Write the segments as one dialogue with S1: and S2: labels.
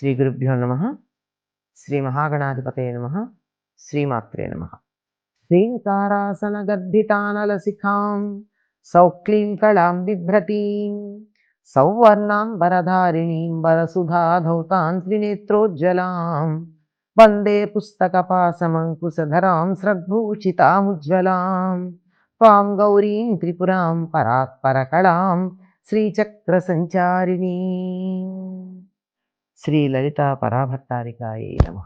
S1: శ్రీ గురుభ్యో నమ. శ్రీ మహాగణాధిపతే నమ. శ్రీమాత్రే నమ. శ్రీంకారాసన గర్భితానలసిఖాం సౌక్లీం కళాం బిభ్రతీం. సౌవర్ణాం వరధారిణీం వరసుధాధౌతాం త్రినేత్రోజ్వలాం. వందే పుస్తకపాసమంకుశధరాం స్రగ్భూషితాముజ్వలాం త్వాం గౌరీం త్రిపురాం పరాత్పరకళాం శ్రీచక్రసంచారిణీ. శ్రీ లలిత పరాభట్టారికాయే నమ.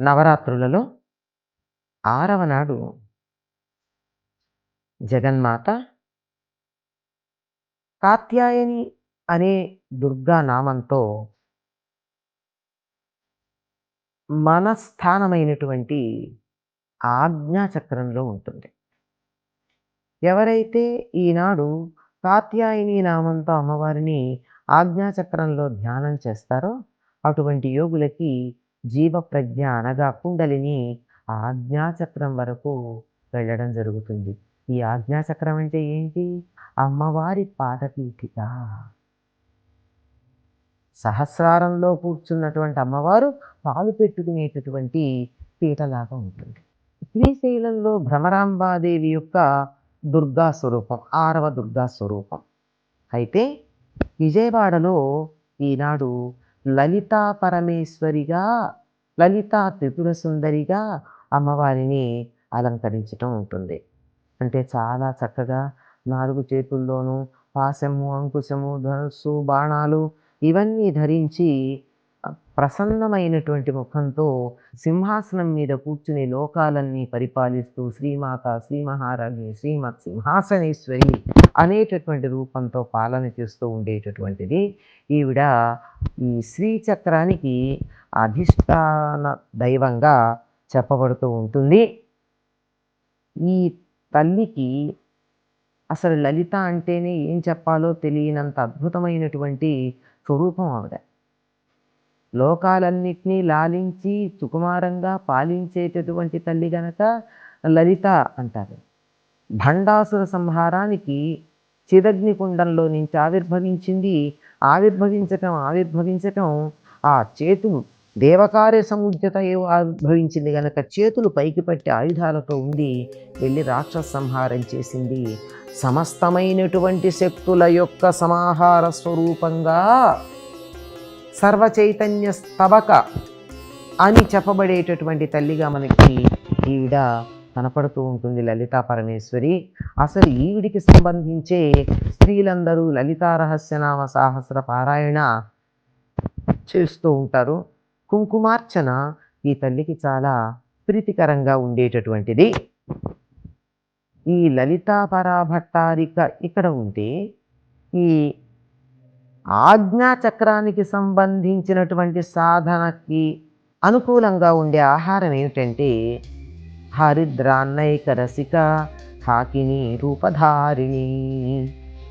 S1: నవరాత్రులలో ఆరవ నాడు జగన్మాత కాత్యాయని అనే దుర్గా నామంతో మనస్థానమైనటువంటి ఆజ్ఞాచక్రంలో ఉంటుంది. ఎవరైతే ఈనాడు కాత్యాయని నామంతో అమ్మవారిని ఆజ్ఞాచక్రంలో ధ్యానం చేస్తారో అటువంటి యోగులకి జీవ ప్రజ్ఞ అనగా కుండలిని ఆజ్ఞాచక్రం వరకు వెళ్ళడం జరుగుతుంది. ఈ ఆజ్ఞాచక్రం అంటే ఏంటి? అమ్మవారి పాదపీఠిక. సహస్రారంలో కూర్చున్నటువంటి అమ్మవారు పాలు పెట్టుకునేటటువంటి పీటలాగా ఉంటుంది. శ్రీశైలంలో భ్రమరాంబాదేవి యొక్క దుర్గా స్వరూపం ఆరవ దుర్గా స్వరూపం. అయితే విజయవాడలో ఈనాడు లలితా పరమేశ్వరిగా లలితా త్రిపుర సుందరిగా అమ్మవారిని అలంకరించటం ఉంటుంది. అంటే చాలా చక్కగా నాలుగు చేతుల్లోనూ పాశము అంకుశము ధనుస్సు బాణాలు ఇవన్నీ ధరించి ప్రసన్నమైనటువంటి ముఖంతో సింహాసనం మీద కూర్చుని లోకాలన్నీ పరిపాలిస్తూ శ్రీమాత శ్రీ మహారాణి శ్రీమత్ సింహాసనేశ్వరి అనేటటువంటి రూపంతో పాలన చేస్తూ ఉండేటటువంటిది. ఈవిడ ఈ శ్రీచక్రానికి అధిష్టాన దైవంగా చెప్పబడుతూ ఉంటుంది. ఈ తల్లికి అసలు లలిత అంటేనే ఏం చెప్పాలో తెలియనంత అద్భుతమైనటువంటి స్వరూపం ఆవిడ. లోకాలన్నిటినీ లాలించి సుకుమారంగా పాలించేటటువంటి తల్లి గనక లలిత అంటారు. భండాసుర సంహారానికి చిరగ్నికుండంలో నుంచి ఆవిర్భవించింది. ఆవిర్భవించటం ఆవిర్భవించటం ఆ చేతులు దేవకార్య సముద్యత ఆవిర్భవించింది గనక చేతులు పైకి పట్టి ఆయుధాలతో ఉండి వెళ్ళి రాక్షస సంహారం చేసింది. సమస్తమైనటువంటి శక్తుల యొక్క సమాహార స్వరూపంగా సర్వచైతన్య స్తవక అని చెప్పబడేటటువంటి తల్లిగా మనకి ఈవిడ కనపడుతూ ఉంటుంది లలితా పరమేశ్వరి. అసలు ఈవిడికి సంబంధించే స్త్రీలందరూ లలితా రహస్యనామ సాహస్ర పారాయణ చేస్తూ ఉంటారు. కుంకుమార్చన ఈ తల్లికి చాలా ప్రీతికరంగా ఉండేటటువంటిది. ఈ లలితా పరాభట్టారిక ఇక్కడ ఉంటే ఈ ఆజ్ఞాచక్రానికి సంబంధించినటువంటి సాధనకి అనుకూలంగా ఉండే ఆహారం ఏమిటంటే హరిద్రాన్నైక రసిక హాకిని రూపధారిణి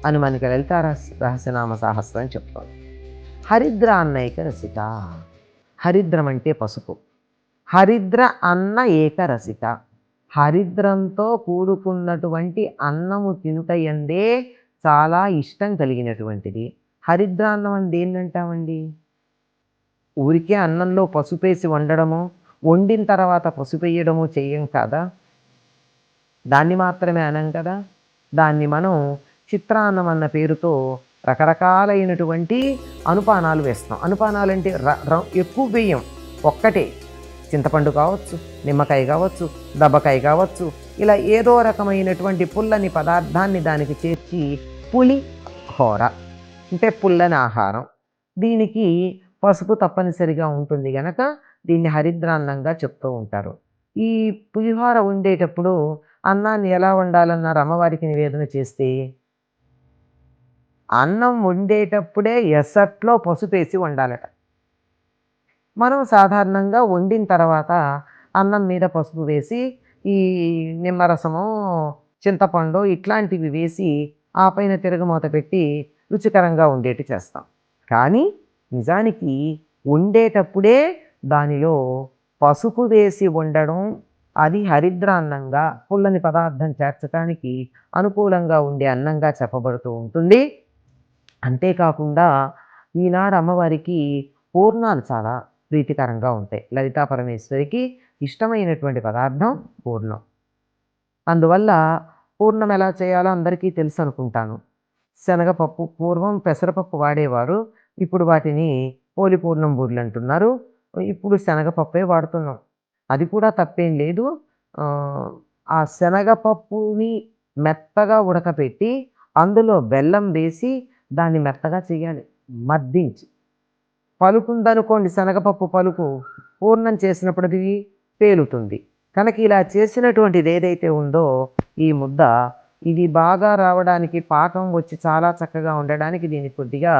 S1: అని మనకి లలిత రహస్యనామ సాహస్రం చెప్తాం హరిద్రాన్నైక రసిక హరిద్రం అంటే పసుపు. హరిద్ర అన్న ఏక రసిక హరిద్రంతో కూడుకున్నటువంటి అన్నము తినుట ఎందే చాలా ఇష్టం కలిగినటువంటిది. హరిద్రాన్నం అని దేన్నంటామండి ఊరికే అన్నంలో పసుపేసి వండడము వండిన తర్వాత పసుపేయడము చేయం కదా? దాన్ని మాత్రమే అనం కదా? దాన్ని మనం చిత్రాన్నం అన్న పేరుతో రకరకాలైనటువంటి అనుపానాలు వేస్తాం అనుపానాలు అంటే ఎక్కువ వేయం ఒక్కటే. చింతపండు కావచ్చు నిమ్మకాయ కావచ్చు దబ్బకాయ కావచ్చు ఇలా ఏదో రకమైనటువంటి పుల్లని పదార్థాన్ని దానికి చేర్చి పులి హోర అంటే పుల్లని ఆహారం. దీనికి పసుపు తప్పనిసరిగా ఉంటుంది గనక దీన్ని హరిద్రాన్నంగా చెప్తూ ఉంటారు. ఈ పులిహోర ఉండేటప్పుడు అన్నాన్ని ఎలా వండాలన్నారు అమ్మవారికి నివేదన చేస్తే అన్నం వండేటప్పుడే ఎసట్లో పసుపేసి వండాలట. మనం సాధారణంగా వండిన తర్వాత అన్నం మీద పసుపు వేసి ఈ నిమ్మరసము చింతపండు ఇట్లాంటివి వేసి ఆ పైన తిరగమూత పెట్టి రుచికరంగా ఉండేటి చేస్తాం. కానీ నిజానికి ఉండేటప్పుడే దానిలో పసుపు వేసి ఉండడం అది హరిద్రాన్నంగా పుల్లని పదార్థం చేర్చడానికి అనుకూలంగా ఉండే అన్నంగా చెప్పబడుతూ ఉంటుంది. అంతేకాకుండా ఈనాడు అమ్మవారికి పూర్ణాలు చాలా ప్రీతికరంగా ఉంటాయి. లలితా పరమేశ్వరికి ఇష్టమైనటువంటి పదార్థం పూర్ణం. అందువల్ల పూర్ణం ఎలా చేయాలో అందరికీ తెలుసు అనుకుంటాను. శనగపప్పు పూర్వం పెసరపప్పు వాడేవారు. ఇప్పుడు వాటిని పోలిపూర్ణం బూర్లు అంటున్నారు. ఇప్పుడు శనగపప్పే వాడుతున్నాం. అది కూడా తప్పేం లేదు. ఆ, శనగపప్పుని మెత్తగా ఉడకపెట్టి అందులో బెల్లం వేసి దాన్ని మెత్తగా చేయాలి. మద్దించి. పలుకుందనుకోండి శనగపప్పు పలుకు పూర్ణం చేసినప్పుడు అది పేలుతుంది. కనుక ఇలా చేసినటువంటిది ఏదైతే ఉందో ఈ ముద్ద ఇది బాగా రావడానికి పాకం వచ్చి చాలా చక్కగా ఉండడానికి దీనికి కొద్దిగా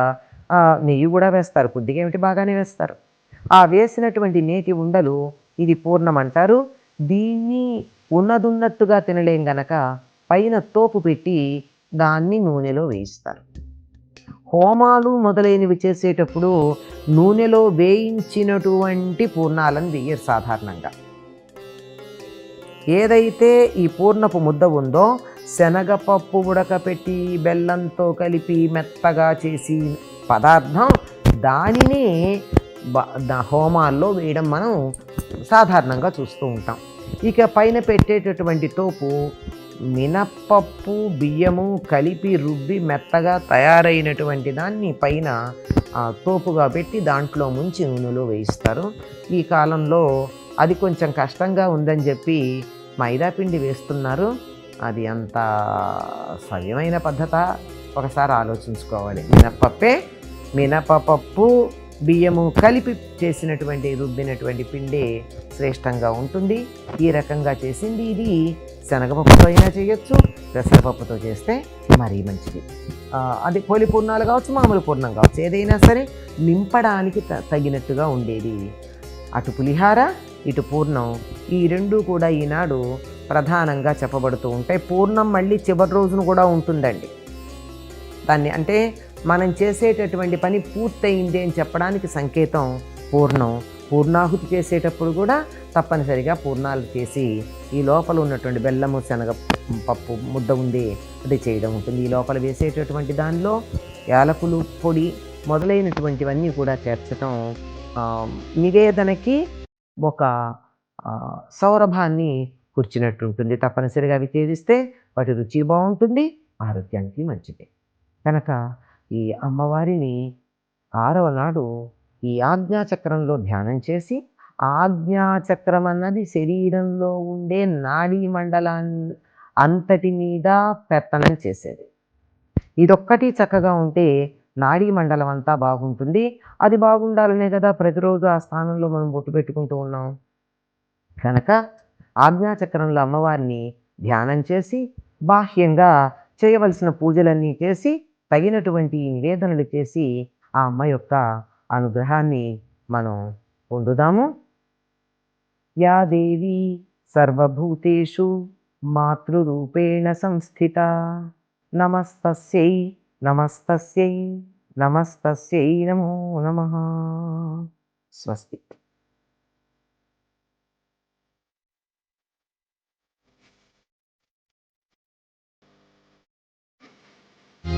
S1: నెయ్యి కూడా వేస్తారు. కొద్దిగా ఏమిటి? బాగానే వేస్తారు. ఆ వేసినటువంటి నేతి ఉండలు ఇది పూర్ణం అంటారు దీన్ని ఉన్నదున్నట్టుగా తినలేం గనక పైన తోపు పెట్టి దాన్ని నూనెలో వేయిస్తారు. హోమాలు మొదలైనవి చేసేటప్పుడు నూనెలో వేయించినటువంటి పూర్ణాలను వేయరు సాధారణంగా. ఏదైతే ఈ పూర్ణపు ముద్ద ఉందో శనగపప్పు ఉడకపెట్టి బెల్లంతో కలిపి మెత్తగా చేసి పదార్థం దానిని బ- హోమాల్లో వేయడం మనం సాధారణంగా చూస్తూ ఉంటాం. ఇక పైన పెట్టేటటువంటి తోపు మినప్పప్పు బియ్యము కలిపి రుబ్బి మెత్తగా తయారైనటువంటి దాన్ని పైన తోపుగా పెట్టి దాంట్లో ముంచి నూనెలో వేయిస్తారు. ఈ కాలంలో అది కొంచెం కష్టంగా ఉందని చెప్పి మైదా పిండి వేస్తున్నారు. అది అంత సవ్యమైన పద్ధత? ఒకసారి ఆలోచించుకోవాలి. మినప్పప్పే మినపపప్పు బియ్యము కలిపి చేసినటువంటి రుబ్బినటువంటి పిండి శ్రేష్టంగా ఉంటుంది. ఈ రకంగా చేసింది ఇది. శనగపప్పుతో అయినా చేయొచ్చు పెసరపప్పుతో చేస్తే మరీ మంచిది. అది పోలి పూర్ణాలు కావచ్చు మామూలు పూర్ణం కావచ్చు. ఏదైనా సరే నింపడానికి త- తగినట్టుగా ఉండేది అటు పులిహార ఇటు పూర్ణం. ఈ రెండు కూడా ఈనాడు ప్రధానంగా చెప్పబడుతూ ఉంటాయి. పూర్ణం మళ్ళీ చివరి రోజున కూడా ఉంటుందండి. దాన్ని అంటే మనం చేసేటటువంటి పని పూర్తయింది అని చెప్పడానికి సంకేతం పూర్ణం. పూర్ణాహుతి చేసేటప్పుడు కూడా తప్పనిసరిగా పూర్ణాలు చేసి ఈ లోపల ఉన్నటువంటి బెల్లము శనగ పప్పు ముద్ద ఉంది అది చేయడం ఉంటుంది. ఈ లోపల వేసేటటువంటి దానిలో యాలకులు పొడి మొదలైనటువంటివన్నీ కూడా చేర్చడం నివేదనకి ఒక సౌరభాన్ని కూర్చున్నట్టు ఉంటుంది. తప్పనిసరిగా అవి చేస్తే వాటి రుచి బాగుంటుంది ఆరోగ్యానికి మంచిది. కనుక ఈ అమ్మవారిని ఆరవ నాడు ఈ ఆజ్ఞాచక్రంలో ధ్యానం చేసి ఆజ్ఞాచక్రం అన్నది శరీరంలో ఉండే నాడీ మండలాన్ని అంతటి మీద పెత్తనం చేసేది. ఇదొక్కటి చక్కగా ఉంటే నాడీ మండలం అంతా బాగుంటుంది. అది బాగుండాలనే కదా ప్రతిరోజు ఆ స్థానంలో మనం బొట్టు పెట్టుకుంటూ ఉన్నాం. కనుక ఆజ్ఞాచక్రంలో అమ్మవారిని ధ్యానం చేసి బాహ్యంగా చేయవలసిన పూజలన్నీ చేసి తగినటువంటి నివేదనలు చేసి ఆ అమ్మ యొక్క అనుగ్రహాన్ని మనం పొందుదాము. యా దేవి సర్వభూతేషు మాతృరూపేణ సంస్థిత. నమస్తస్యై. నమస్తస్యై నమస్తస్యై నమో నమ. స్వస్తి